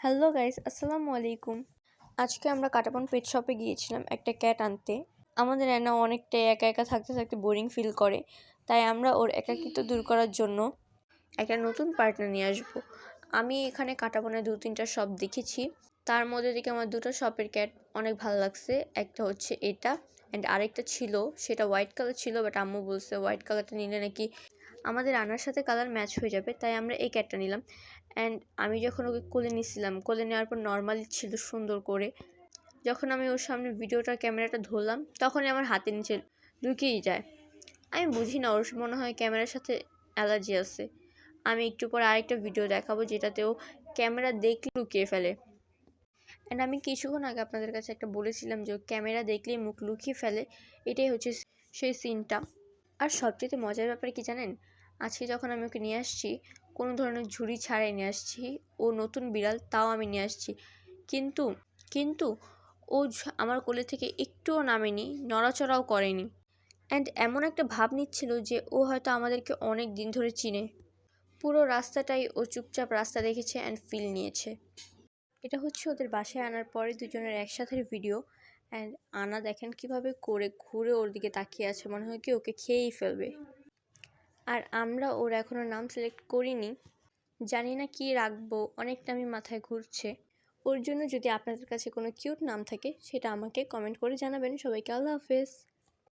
Hello guys, আসসালামু আলাইকুম। আজকে আমরা কাটাপন পেট শপে গিয়েছিলাম একটা ক্যাট আনতে। আমাদের অ্যানা অনেকটাই একা একা থাকতে থাকতে বোরিং ফিল করে। তাই আমরা ওর একাকিত্ব দূর করার জন্য একটা নতুন পার্টনার নিয়ে আসব। আমি এখানে কাটাপনের দু তিনটা শপ দেখেছি। তার মধ্যে থেকে আমার দুটো শপের ক্যাট অনেক ভালো লাগছে। একটা হচ্ছে এটা অ্যান্ড আরেকটা ছিল, সেটা হোয়াইট কালার ছিল বাট আম্মু বলছে হোয়াইট কালারটা নিলে নাকি আমাদের আনার সাথে কালার ম্যাচ হয়ে যাবে, তাই আমরা এই ক্যাটটা নিলাম। অ্যান্ড আমি যখন ওকে কোলে নিয়েছিলাম কোলে নেওয়ার পর নর্মালি ছিল সুন্দর করে। যখন আমি ওর সামনে ভিডিওটার ক্যামেরাটা ধরলাম, তখনই আমার হাতে নিচে লুকিয়েই যায়। আমি বুঝি না, ওর মনে হয় ক্যামেরার সাথে অ্যালার্জি আছে। আমি একটু পর আরেকটা ভিডিও দেখাবো, যেটাতে ও ক্যামেরা দেখলে লুকিয়ে ফেলে। অ্যান্ড আমি কিছুক্ষণ আগে আপনাদের কাছে একটা বলেছিলাম যে ক্যামেরা দেখলেই মুখ লুকিয়ে ফেলে। এটাই হচ্ছে সেই সিনটা আর সবচেয়ে মজার ব্যাপার কি জানেন? আজকে যখন আমি ওকে নিয়ে আসছি, কোনো ধরনের ঝুড়ি ছাড়াই নিয়ে আসছি, ও নতুন বিড়াল তাও আমি নিয়ে আসছি। কিন্তু কিন্তু ও আমার কোলে থেকে একটুও নামেনি, নড়াচড়াও করেনি। অ্যান্ড এমন একটা ভাব নিচ্ছিল যে ও হয়তো আমাদেরকে অনেক দিন ধরে চিনে। পুরো রাস্তাটাই ও চুপচাপ রাস্তা দেখেছে অ্যান্ড ফিল নিয়েছে। এটা হচ্ছে ওদের বাসায় আনার পরে দুজনের একসাথে ভিডিও অ্যান্ড আনা দেখেন কীভাবে করে ঘুরে ওর দিকে তাকিয়ে আছে, মনে হয় কি ওকে খেয়েই ফেলবে। আর আমরা ওর এখনও নাম সিলেক্ট করিনি, জানি না কি রাখব, অনেকটা আমি মাথায় ঘুরছে। ওর জন্য যদি আপনাদের কাছে কোনো কিউট নাম থাকে, সেটা আমাকে কমেন্ট করে জানাবেন। সবাইকে আল্লাহ হাফেজ।